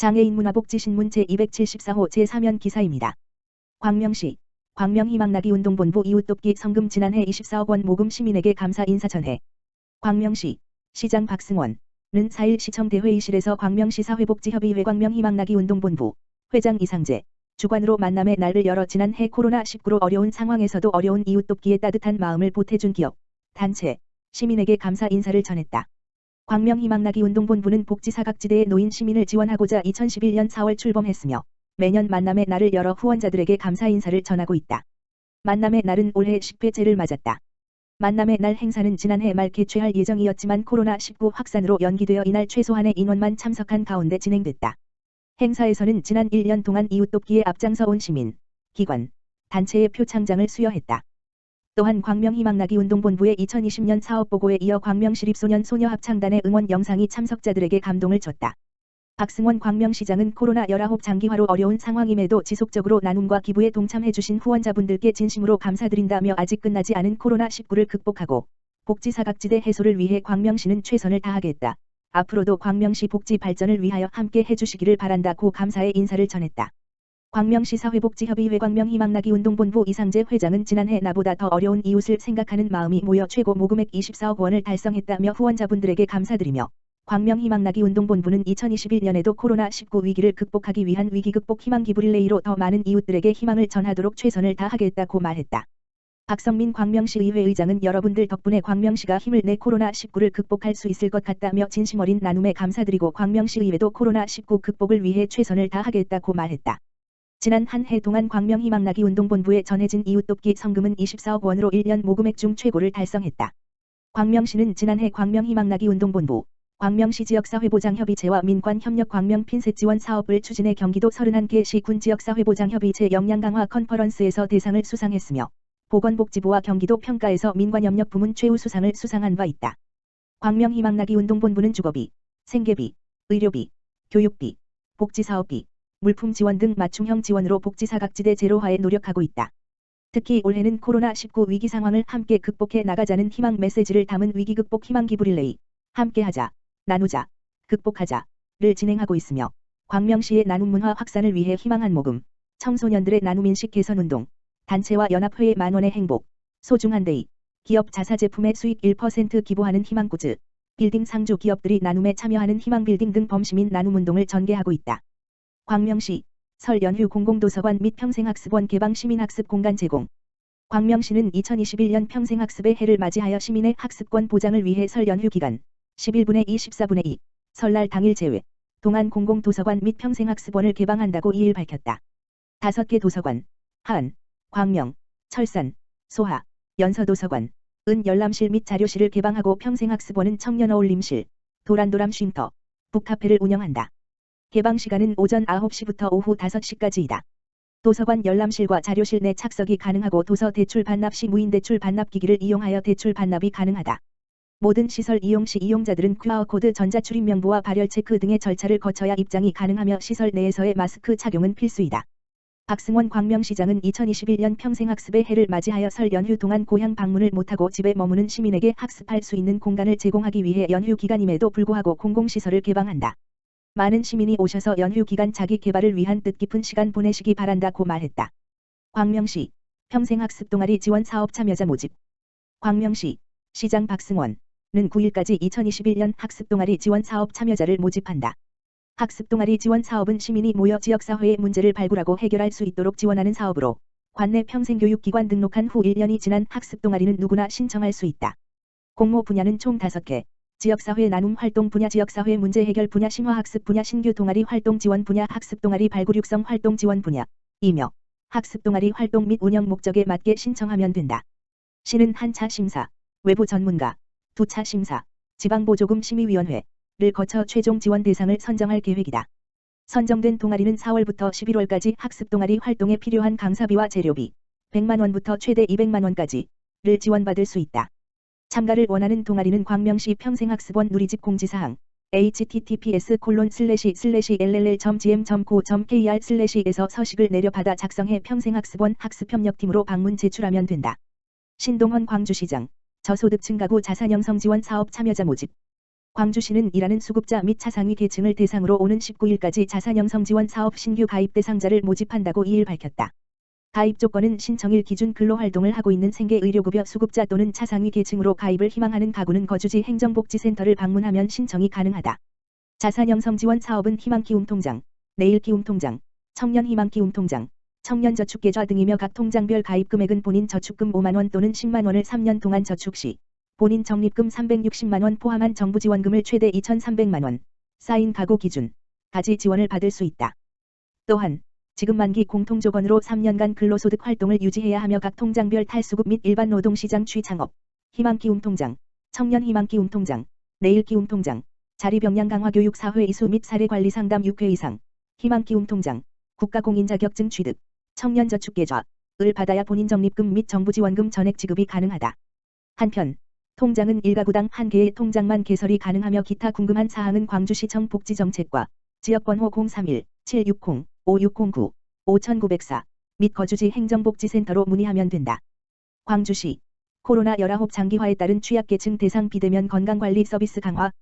장애인 문화복지신문 제274호 제3연 기사입니다. 광명시 광명희망나기 운동본부 이웃돕기 성금 지난해 24억 원 모금 시민에게 감사 인사 전해 광명시 시장 박승원은 4일 시청대회의실에서 광명시 사회복지협의회 광명희망나기 운동본부 회장 이상재 주관으로 만남의 날을 열어 지난해 코로나19로 어려운 상황에서도 어려운 이웃돕기에 따뜻한 마음을 보태준 기업, 단체, 시민에게 감사 인사를 전했다. 광명희망나기 운동본부는 복지사각지대에 놓인 시민을 지원하고자 2011년 4월 출범했으며 매년 만남의 날을 열어 후원자들에게 감사 인사를 전하고 있다. 만남의 날은 올해 10회째를 맞았다. 만남의 날 행사는 지난해 말 개최할 예정이었지만 코로나19 확산으로 연기되어 이날 최소한의 인원만 참석한 가운데 진행됐다. 행사에서는 지난 1년 동안 이웃돕기에 앞장서 온 시민, 기관, 단체의 표창장을 수여했다. 또한 광명희망나기 운동본부의 2020년 사업보고에 이어 광명시립소년 소녀합창단의 응원 영상이 참석자들에게 감동을 줬다. 박승원 광명시장은 코로나 19 장기화로 어려운 상황임에도 지속적으로 나눔과 기부에 동참해주신 후원자분들께 진심으로 감사드린다며 아직 끝나지 않은 코로나19를 극복하고 복지사각지대 해소를 위해 광명시는 최선을 다하겠다. 앞으로도 광명시 복지 발전을 위하여 함께 해주시기를 바란다고 감사의 인사를 전했다. 광명시 사회복지협의회 광명희망나기 운동본부 이상재 회장은 지난해 나보다 더 어려운 이웃을 생각하는 마음이 모여 최고 모금액 24억 원을 달성했다며 후원자분들에게 감사드리며 광명희망나기 운동본부는 2021년에도 코로나19 위기를 극복하기 위한 위기극복 희망기부 릴레이로 더 많은 이웃들에게 희망을 전하도록 최선을 다하겠다고 말했다. 박성민 광명시 의회 의장은 여러분들 덕분에 광명시가 힘을 내 코로나19를 극복할 수 있을 것 같다며 진심 어린 나눔에 감사드리고 광명시 의회도 코로나19 극복을 위해 최선을 다하겠다고 말했다. 지난 한 해 동안 광명희망나기 운동본부에 전해진 이웃돕기 성금은 24억 원으로 1년 모금액 중 최고를 달성했다. 광명시는 지난해 광명희망나기 운동본부, 광명시 지역사회보장협의체와 민관협력 광명 핀셋 지원 사업을 추진해 경기도 31개 시군 지역사회보장협의체 역량 강화 컨퍼런스에서 대상을 수상했으며 보건복지부와 경기도 평가에서 민관협력 부문 최우 수상을 수상한 바 있다. 광명희망나기 운동본부는 주거비, 생계비, 의료비, 교육비, 복지사업비, 물품 지원 등 맞춤형 지원으로 복지 사각지대 제로화에 노력하고 있다. 특히 올해는 코로나19 위기 상황을 함께 극복해 나가자는 희망 메시지를 담은 위기 극복 희망 기부 릴레이, 함께하자, 나누자, 극복하자를 진행하고 있으며 광명시의 나눔 문화 확산을 위해 희망한 모금, 청소년들의 나눔 인식 개선 운동, 단체와 연합회의 만원의 행복, 소중한 데이, 기업 자사 제품의 수익 1% 기부하는 희망구즈, 빌딩 상주 기업들이 나눔에 참여하는 희망 빌딩 등 범시민 나눔 운동을 전개하고 있다. 광명시 설 연휴 공공도서관 및 평생학습원 개방 시민학습 공간 제공. 광명시는 2021년 평생학습의 해를 맞이하여 시민의 학습권 보장을 위해 설 연휴 기간 11분의 2 14분의 2 설날 당일 제외 동안 공공도서관 및 평생학습원을 개방한다고 2일 밝혔다. 다섯 개 도서관 하안, 광명, 철산, 소하, 연서도서관, 은 열람실 및 자료실을 개방하고 평생학습원은 청년어울림실, 도란도람 쉼터, 북카페를 운영한다. 개방 시간은 오전 9시부터 오후 5시까지이다. 도서관 열람실과 자료실 내 착석이 가능하고 도서 대출 반납 시 무인 대출 반납 기기를 이용하여 대출 반납이 가능하다. 모든 시설 이용 시 이용자들은 QR코드 전자출입 명부와 발열 체크 등의 절차를 거쳐야 입장이 가능하며 시설 내에서의 마스크 착용은 필수이다. 박승원 광명시장은 2021년 평생학습의 해를 맞이하여 설 연휴 동안 고향 방문을 못하고 집에 머무는 시민에게 학습할 수 있는 공간을 제공하기 위해 연휴 기간임에도 불구하고 공공시설을 개방한다. 많은 시민이 오셔서 연휴 기간 자기 개발을 위한 뜻깊은 시간 보내시기 바란다고 말했다. 광명시 평생학습 동아리 지원 사업 참여자 모집 광명시 시장 박승원은 9일까지 2021년 학습 동아리 지원 사업 참여자를 모집한다. 학습 동아리 지원 사업은 시민이 모여 지역사회의 문제를 발굴하고 해결할 수 있도록 지원하는 사업으로 관내 평생교육기관 등록한 후 1년이 지난 학습 동아리는 누구나 신청할 수 있다. 공모 분야는 총 5개, 지역사회 나눔 활동 분야 지역사회 문제 해결 분야 심화학습 분야 신규 동아리 활동 지원 분야 학습 동아리 발굴 육성 활동 지원 분야 이며 학습 동아리 활동 및 운영 목적에 맞게 신청하면 된다. 시는 한 차 심사, 외부 전문가, 두 차 심사, 지방보조금 심의위원회를 거쳐 최종 지원 대상을 선정할 계획이다. 선정된 동아리는 4월부터 11월까지 학습 동아리 활동에 필요한 강사비와 재료비 100만원부터 최대 200만원까지를 지원받을 수 있다. 참가를 원하는 동아리는 광명시 평생학습원 누리집 공지사항 https 콜론 슬래시 슬래시 lll.gm.co.kr 슬래시에서 서식을 내려받아 작성해 평생학습원 학습협력팀으로 방문 제출하면 된다. 신동헌 광주시장 저소득층 가구 자산형성 지원 사업 참여자 모집 광주시는 일하는 수급자 및 차상위 계층을 대상으로 오는 19일까지 자산형성 지원 사업 신규 가입 대상자를 모집한다고 2일 밝혔다. 가입 조건은 신청일 기준 근로활동을 하고 있는 생계의료급여 수급자 또는 차상위 계층으로 가입을 희망하는 가구는 거주지 행정복지센터를 방문하면 신청이 가능하다. 자산형성 지원 사업은 희망키움통장, 내일키움통장, 청년희망키움통장, 청년저축계좌 등이며 각 통장별 가입 금액은 본인 저축금 5만원 또는 10만원을 3년 동안 저축 시 본인 적립금 360만원 포함한 정부 지원금을 최대 2,300만원, 쌓인 가구 기준, 가지 지원을 받을 수 있다. 또한 지급 만기 공통조건으로 3년간 근로소득 활동을 유지해야 하며 각 통장별 탈수급 및 일반 노동시장 취창업, 희망기움통장, 청년희망기움통장, 내일기움통장, 자리병량 강화 교육 사회 이수 및 사례관리 상담 6회 이상, 희망기움통장, 국가공인 자격증 취득, 청년저축계좌, 을 받아야 본인 적립금 및 정부 지원금 전액 지급이 가능하다. 한편 통장은 1가구당 한 개의 통장만 개설이 가능하며 기타 궁금한 사항은 광주시청 복지정책과 지역번호 031-760 5609 5904 및 거주지 행정복지센터로 문의하면 된다. 광주시 코로나 19 장기화에 따른 취약계층 대상 비대면 건강관리 서비스 강화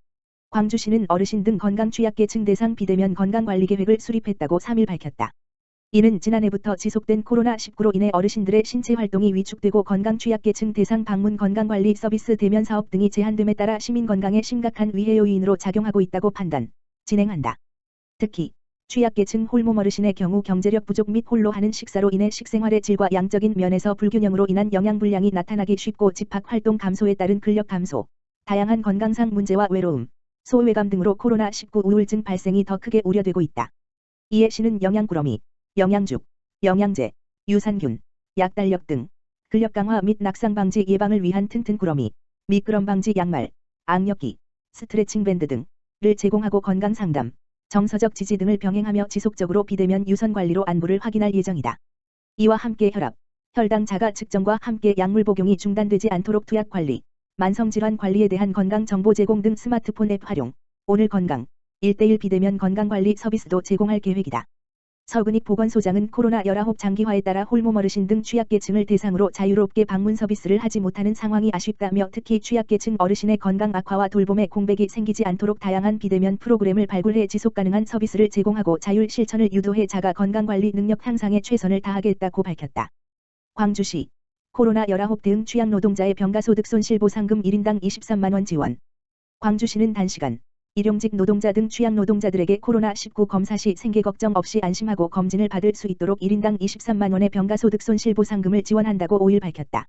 광주시는 어르신 등 건강 취약계층 대상 비대면 건강관리 계획을 수립했다고 3일 밝혔다. 이는 지난해부터 지속된 코로나19로 인해 어르신들의 신체 활동이 위축되고 건강 취약계층 대상 방문 건강관리 서비스 대면 사업 등이 제한됨에 따라 시민 건강에 심각한 위해 요인으로 작용하고 있다고 판단, 진행한다. 특히 취약계층 홀몸 어르신의 경우 경제력 부족 및 홀로 하는 식사로 인해 식생활의 질과 양적인 면에서 불균형으로 인한 영양불량이 나타나기 쉽고 집합활동 감소에 따른 근력 감소, 다양한 건강상 문제와 외로움, 소외감 등으로 코로나19 우울증 발생이 더 크게 우려되고 있다. 이에 시는 영양꾸러미, 영양죽, 영양제, 유산균, 약달력 등 근력 강화 및 낙상 방지 예방을 위한 튼튼 꾸러미, 미끄럼 방지 양말, 악력기, 스트레칭 밴드 등을 제공하고 건강 상담, 정서적 지지 등을 병행하며 지속적으로 비대면 유선 관리로 안부를 확인할 예정이다. 이와 함께 혈압, 혈당 자가 측정과 함께 약물 복용이 중단되지 않도록 투약 관리, 만성질환 관리에 대한 건강 정보 제공 등 스마트폰 앱 활용, 오늘 건강, 1대1 비대면 건강관리 서비스도 제공할 계획이다. 서근익 보건소장은 코로나 19 장기화에 따라 홀몸 어르신 등 취약계층을 대상으로 자유롭게 방문 서비스를 하지 못하는 상황이 아쉽다며 특히 취약계층 어르신의 건강 악화와 돌봄에 공백이 생기지 않도록 다양한 비대면 프로그램을 발굴해 지속가능한 서비스를 제공하고 자율 실천을 유도해 자가 건강관리 능력 향상에 최선을 다하겠다고 밝혔다. 광주시. 코로나19 대응 취약 노동자의 병가소득 손실보상금 1인당 23만원 지원. 광주시는 단시간 일용직 노동자 등 취약 노동자들에게 코로나19 검사 시 생계 걱정 없이 안심하고 검진을 받을 수 있도록 1인당 23만 원의 병가소득 손실보상금을 지원한다고 5일 밝혔다.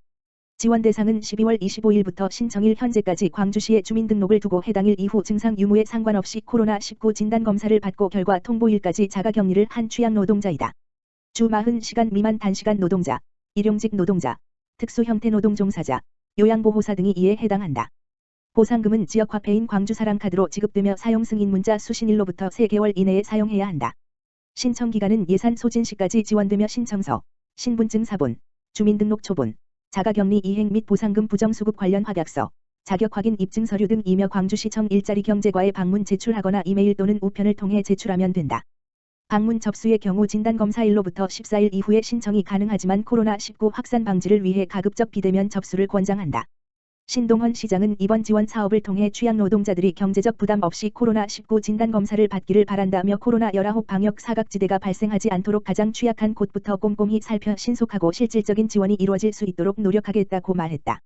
지원 대상은 12월 25일부터 신청일 현재까지 광주시에 주민등록을 두고 해당일 이후 증상 유무에 상관없이 코로나19 진단검사를 받고 결과 통보일까지 자가격리를 한 취약 노동자이다. 주 40시간 미만 단시간 노동자, 일용직 노동자, 특수 형태 노동 종사자, 요양보호사 등이 이에 해당한다. 보상금은 지역화폐인 광주사랑카드로 지급되며 사용 승인 문자 수신일로부터 3개월 이내에 사용해야 한다. 신청 기간은 예산 소진 시까지 지원되며 신청서, 신분증 사본, 주민등록 초본, 자가격리 이행 및 보상금 부정수급 관련 확약서, 자격 확인 입증 서류 등 이며 광주시청 일자리 경제과에 방문 제출하거나 이메일 또는 우편을 통해 제출하면 된다. 방문 접수의 경우 진단검사일로부터 14일 이후에 신청이 가능하지만 코로나19 확산 방지를 위해 가급적 비대면 접수를 권장한다. 신동헌 시장은 이번 지원 사업을 통해 취약 노동자들이 경제적 부담 없이 코로나19 진단검사를 받기를 바란다며 코로나19 방역 사각지대가 발생하지 않도록 가장 취약한 곳부터 꼼꼼히 살펴 신속하고 실질적인 지원이 이루어질 수 있도록 노력하겠다고 말했다.